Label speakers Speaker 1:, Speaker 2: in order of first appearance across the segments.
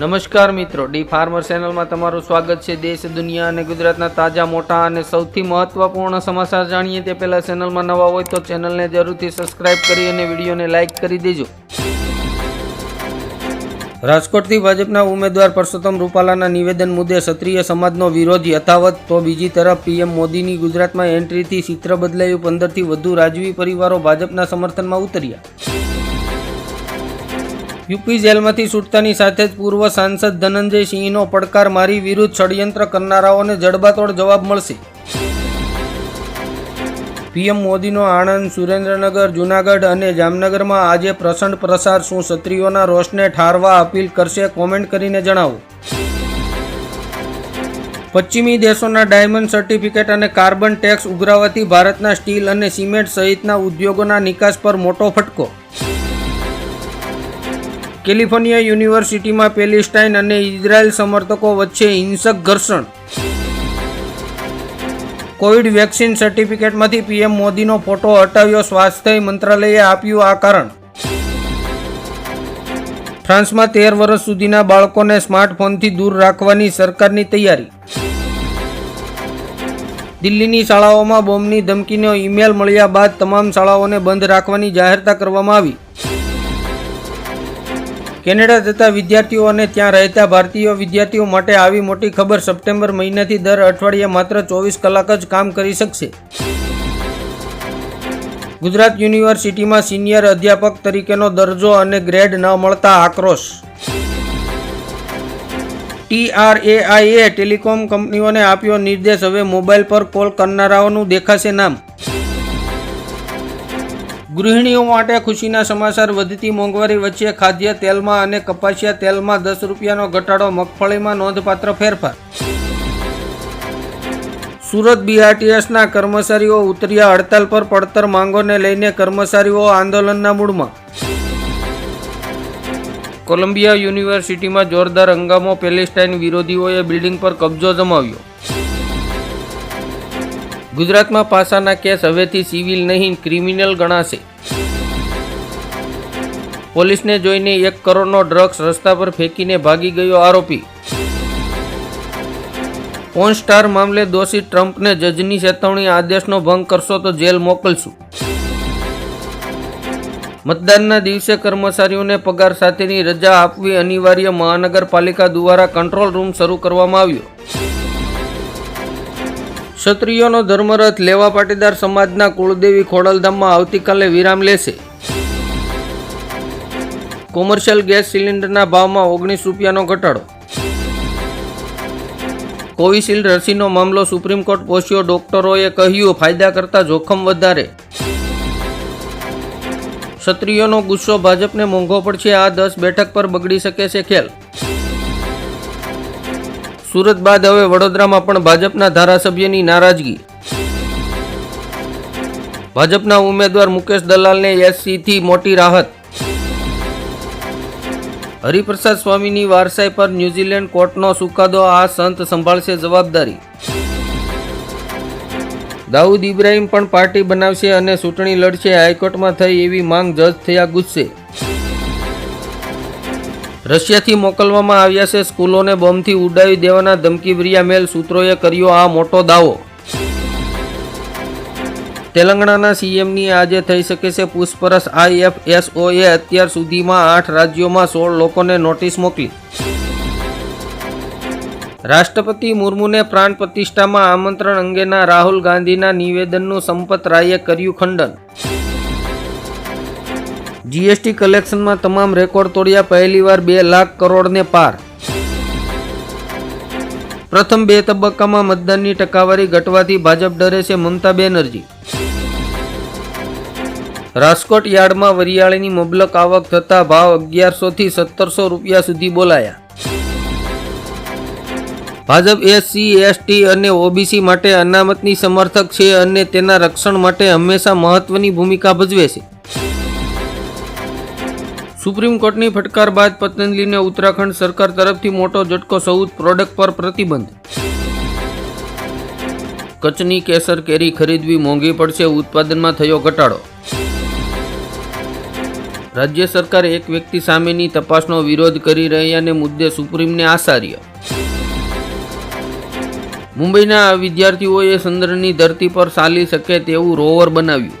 Speaker 1: નમસ્કાર મિત્રો, D farmer ચેનલમાં તમારું સ્વાગત છે. દેશ, દુનિયા અને ગુજરાતના તાજા, મોટા અને સૌથી મહત્વપૂર્ણ સમાચાર જાણીએ તે પહેલાં ચેનલમાં નવા હોય તો ચેનલને જરૂરથી સબસ્ક્રાઇબ કરી અને વિડીયોને લાઇક કરી દેજો. રાજકોટથી ભાજપના ઉમેદવાર પરસોત્તમ રૂપાલાના નિવેદન મુદ્દે ક્ષત્રિય સમાજનો વિરોધ યથાવત, તો બીજી તરફ પીએમ મોદીની ગુજરાતમાં એન્ટ્રીથી ચિત્ર બદલાયું, પંદરથી વધુ રાજવી પરિવારો ભાજપના સમર્થનમાં ઉતર્યા. યુપી જેલમાંથી છૂટતાની સાથે જ પૂર્વ સાંસદ ધનંજય સિંહનો પડકાર મારી વિરુદ્ધ ષડયંત્ર કરનારાઓને જડબાતોડ જવાબ મળશે. પીએમ મોદીનો આણંદ, સુરેન્દ્રનગર, જૂનાગઢ અને જામનગરમાં આજે પ્રસંડ પ્રસાર શું ક્ષત્રિયોના રોષને ઠારવા અપીલ કરશે કોમેન્ટ કરીને જણાવો. પશ્ચિમી દેશોના ડાયમંડ સર્ટિફિકેટ અને કાર્બન ટેક્સ ઉઘરાવવાથી ભારતના સ્ટીલ અને સિમેન્ટ સહિતના ઉદ્યોગોના નિકાસ પર મોટો ફટકો. કેલિફોર્નિયા યુનિવર્સિટીમાં પેલેસ્ટાઇન અને ઇઝરાયલ સમર્થકો વચ્ચે હિંસક ઘર્ષણ. કોવિડ વેક્સિન સર્ટિફિકેટમાંથી પીએમ મોદીનો ફોટો હટાવ્યો, સ્વાસ્થ્ય મંત્રાલયે આપ્યું આ કારણ. ફ્રાન્સમાં તેર વર્ષ સુધીના બાળકોને સ્માર્ટફોનથી દૂર રાખવાની સરકારની તૈયારી. દિલ્હીની શાળાઓમાં બોમ્બની ધમકીનો ઈમેલ મળ્યા બાદ તમામ શાળાઓને બંધ રાખવાની જાહેરતા કરવામાં આવી. કેનેડા જતા વિદ્યાર્થીઓ અને ત્યાં રહેતા ભારતીય વિદ્યાર્થીઓ માટે આવી મોટી ખબર સપ્ટેમ્બર મહિનાથી દર અઠવાડિયે માત્ર ચોવીસ કલાક જ કામ કરી શકશે. ગુજરાત યુનિવર્સિટીમાં સિનિયર અધ્યાપક તરીકેનો દરજ્જો અને ગ્રેડ ન મળતા આક્રોશ. ટીઆરએઆઈએ ટેલિકોમ કંપનીઓને આપ્યો નિર્દેશ, હવે મોબાઈલ પર કોલ કરનારાઓનું દેખાશે નામ. ગૃહિણીઓ માટે ખુશીના સમાચાર. વધતી મોંઘવારી વચ્ચે ખાદ્ય તેલમાં અને કપાસિયા તેલમાં દસ રૂપિયાનો ઘટાડો, મગફળીમાં નોંધપાત્ર ફેરફાર. સુરત બીઆરટીએસના કર્મચારીઓ ઉતર્યા હડતાલ પર પડતર માંગોને લઈને કર્મચારીઓ આંદોલનના મૂળમાં કોલંબિયા યુનિવર્સિટીમાં જોરદાર હંગામો. પેલેસ્ટાઇન વિરોધીઓએ બિલ્ડિંગ પર કબજો જમાવ્યો. ગુજરાતમાં પાસાના કેસ હવેથી સિવિલ નહીં, ક્રિમિનલ ગણાશે. પોલીસને જોઈને એક કરોડનો ડ્રગ્સ રસ્તા પર ફેંકીને ભાગી ગયો આરોપી. પોન સ્ટાર મામલે દોષી ટ્રમ્પને જજની ચેતવણી આદેશનો ભંગ કરશો તો જેલ મોકલશું. મતદાનના દિવસે કર્મચારીઓને પગાર સાથેની રજા આપવી અનિવાર્ય મહાનગરપાલિકા દ્વારા કંટ્રોલ રૂમ શરૂ કરવામાં આવ્યો. ક્ષત્રિયોનો ધર્મરથ લેવા પાટીદાર સમાજના કુળદેવી ખોડલધામમાં આવતીકાલે વિરામ લેશે. કોમર્શિયલ ગેસ સિલિન્ડરના ભાવમાં ઓગણીસ રૂપિયાનો ઘટાડો. કોવિશિલ્ડ રસીનો મામલો સુપ્રીમ કોર્ટ પહોંચ્યો. ડોક્ટરોએ કહ્યું, ફાયદા કરતાં જોખમ વધારે. ક્ષત્રિયોનો ગુસ્સો ભાજપને મોંઘો પડશે. આ દસ બેઠક પર બગડી શકે છે ખેલ. સુરત બાદ હવે વડોદરામાં પણ ભાજપના ધારાસભ્યની નારાજગી. ભાજપના ઉમેદવાર મુકેશ દલાલને એસસીથી મોટી રાહત. હરિપ્રસાદ સ્વામીની વારસાઈ પર ન્યૂઝીલેન્ડ કોર્ટનો સુકાદો આ સંત સંભાળશે જવાબદારી. દાઉદ ઇબ્રાહિમ પણ પાર્ટી બનાવશે અને ચૂંટણી લડશે. હાઈકોર્ટમાં થઈ એવી માંગ જજ થયા ગુસ્સે. રશિયાથી મોકલવામાં આવ્યા છે સ્કૂલોને બોમ્બથી ઉડાવી દેવાના ધમકીભર્યા મેલ સૂત્રોએ કર્યો આ મોટો દાવો. તેલંગાણાના સીએમની આજે થઈ શકે છે પૂછપરછ. આઈએફએસઓએ અત્યાર સુધીમાં આઠ રાજ્યોમાં સોળ લોકોને નોટિસ મોકલી. રાષ્ટ્રપતિ મુર્મુને પ્રાણ પ્રતિષ્ઠામાં આમંત્રણ અંગેના રાહુલ ગાંધીના નિવેદનનું સંપત રાયે કર્યું ખંડન. જીએસટી કલેક્શનમાં તમામ રેકોર્ડ તોડ્યા પહેલીવાર બે લાખ કરોડને પાર. પ્રથમ બે તબક્કામાં મતદાનની ટકાવારી ઘટવાથી ભાજપ ડરે છે મમતા બેનર્જી. રાજકોટ યાર્ડમાં વરિયાળીની મબલક આવક થતા ભાવ અગિયારસો થી સત્તરસો રૂપિયા સુધી બોલાયા. ભાજપ એસસી એસટી અને ઓબીસી માટે અનામતની સમર્થક છે અને તેના રક્ષણ માટે હંમેશા મહત્વની ભૂમિકા ભજવે છે. સુપ્રીમ કોર્ટની ફટકાર બાદ પતંજલિને ઉત્તરાખંડ સરકાર તરફથી મોટો ઝટકો સૌદ પ્રોડક્ટ પર પ્રતિબંધ. કચ્છની કેસર કેરી ખરીદવી મોંઘી પડશે, ઉત્પાદનમાં થયો ઘટાડો. રાજ્ય સરકાર એક વ્યક્તિ સામેની તપાસનો વિરોધ કરી રહ્યાને મુદ્દે સુપ્રીમને આચાર્ય મુંબઈના વિદ્યાર્થીઓએ ચંદ્રની ધરતી પર ચાલી શકે તેવું રોવર બનાવ્યું.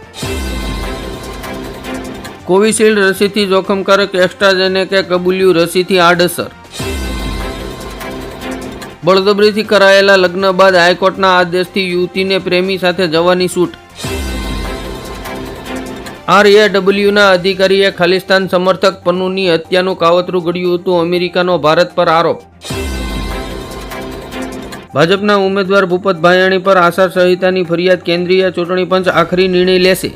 Speaker 1: કોવિશિલ્ડ રસીથી જોખમકારક એક્સ્ટ્રાઝેનેકે કબૂલ્યું રસીથી આડઅસર. બળદબરીથી કરાયેલા લગ્ન બાદ હાઈકોર્ટના આદેશથી યુવતીને પ્રેમી સાથે જવાની છૂટ આરએડબલ્યુના અધિકારીએ ખાલિસ્તાન સમર્થક પન્નુની હત્યાનું કાવતરું ઘડ્યું હતું અમેરિકાનો ભારત પર આરોપ. ભાજપના ઉમેદવાર ભૂપત ભાયાણી પર આચાર સંહિતાની ફરિયાદ કેન્દ્રીય ચૂંટણી પંચ આખરી નિર્ણય લેશે.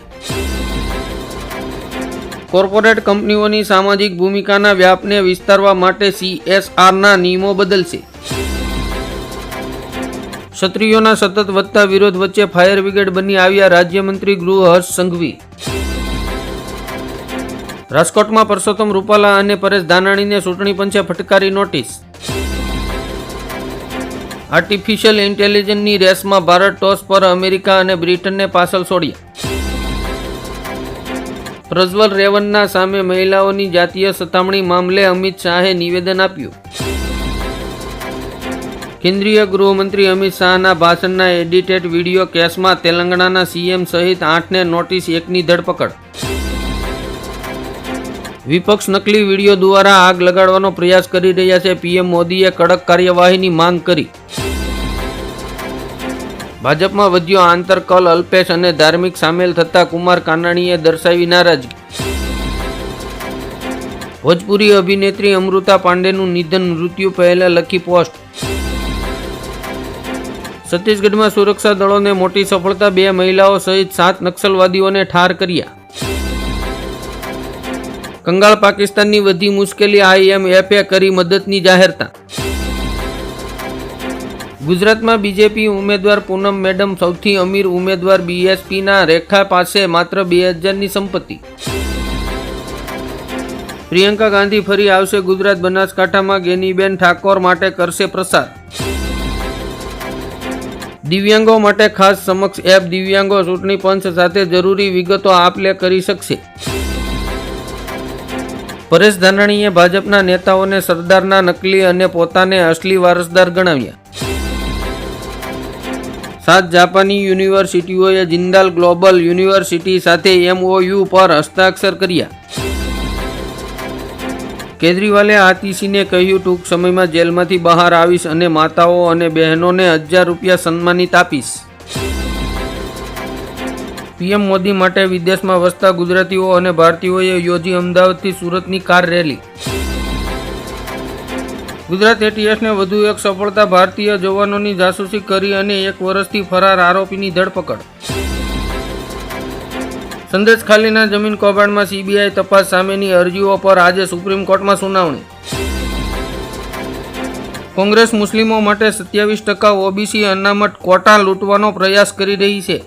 Speaker 1: કોર્પોરેટ કંપનીઓની સામાજિક ભૂમિકાના વ્યાપને વિસ્તારવા માટે સીએસઆરના નિયમો બદલશે. ક્ષત્રિયોના સતત વધતા વિરોધ વચ્ચે ફાયર બ્રિગેડ બની આવ્યા રાજ્યમંત્રી ગૃહ હર્ષ સંઘવી. રાજકોટમાં પરસોત્તમ રૂપાલા અને પરેશ ધાનાણીને ચૂંટણી પંચે ફટકારી નોટિસ. આર્ટિફિશિયલ ઇન્ટેલિજન્સની રેસમાં ભારત ટોસ પર અમેરિકા અને બ્રિટનને પાછળ છોડ્યા. પ્રજ્વલ રેવન્ના સામે મહિલાઓની જાતીય સતામણી મામલે અમિત શાહે નિવેદન આપ્યું. કેન્દ્રીય ગૃહમંત્રી અમિત શાહના ભાષણના એડિટેડ વીડિયો કેસમાં તેલંગાણાના સીએમ સહિત આઠને નોટિસ એકની ધરપકડ. વિપક્ષ નકલી વીડિયો દ્વારા આગ લગાડવાનો પ્રયાસ કરી રહ્યા છે પીએમ મોદીએ કડક કાર્યવાહીની માંગ કરી. ભાજપમાં વધ્યો આંતરકલ, અલ્પેશ અને ધાર્મિક સામેલ થતા કુમાર કાનાણીએ દર્શાવી નારાજગી. ભોજપુરી અભિનેત્રી અમૃતા પાંડેનું નિધન મૃત્યુ પહેલા લખી પોસ્ટ. છત્તીસગઢમાં સુરક્ષા દળોને મોટી સફળતા, બે મહિલાઓ સહિત સાત નક્સલવાદીઓને ઠાર કર્યા. કંગાળ પાકિસ્તાનની વધી મુશ્કેલી આઈએમએફે કરી મદદની જાહેરતા. ગુજરાતમાં બીજેપી ઉમેદવાર પૂનમ મેડમ સૌથી અમીર ઉમેદવાર બીએસપીના રેખા પાસે માત્ર બે હજારની સંપત્તિ. પ્રિયંકા ગાંધી ફરી આવશે ગુજરાત બનાસકાંઠામાં, ગેનીબેન ઠાકોર માટે કરશે પ્રસાર. દિવ્યાંગો માટે ખાસ સમક્ષ એપ દિવ્યાંગો ચૂંટણી પંચ સાથે જરૂરી વિગતો આપ લે કરી શકશે. પરેશ ધાનાણીએ ભાજપના નેતાઓને સરદારના નકલી અને પોતાને અસલી વારસદાર ગણાવ્યા. સાત જાપાની યુનિવર્સિટીઓએ જિંદાલ ગ્લોબલ યુનિવર્સિટી સાથે એમઓયુ પર હસ્તાક્ષર કર્યા. કેજરીવાલે આતિશીને કહ્યું, ટૂંક સમયમાં જેલમાંથી બહાર આવીશ અને માતાઓ અને બહેનોને હજાર રૂપિયા સન્માનિત આપીશ. પીએમ મોદી માટે વિદેશમાં વસતા ગુજરાતીઓ અને ભારતીયોએ યોજી અમદાવાદથી સુરતની કાર રેલી. ગુજરાત એટીએસને વધુ એક સફળતા ભારતીય જવાનોની જાસૂસી કરી અને એક વર્ષથી ફરાર આરોપીની ધરપકડ. સંદેશ ખાલીના જમીન કૌભાંડમાં સીબીઆઈ તપાસ સામેની અરજીઓ પર આજે સુપ્રીમ કોર્ટમાં સુનાવણી. કોંગ્રેસ મુસ્લિમો માટે સત્યાવીસ ટકા ઓબીસી અનામત કોટા લૂંટવાનો પ્રયાસ કરી રહી છે.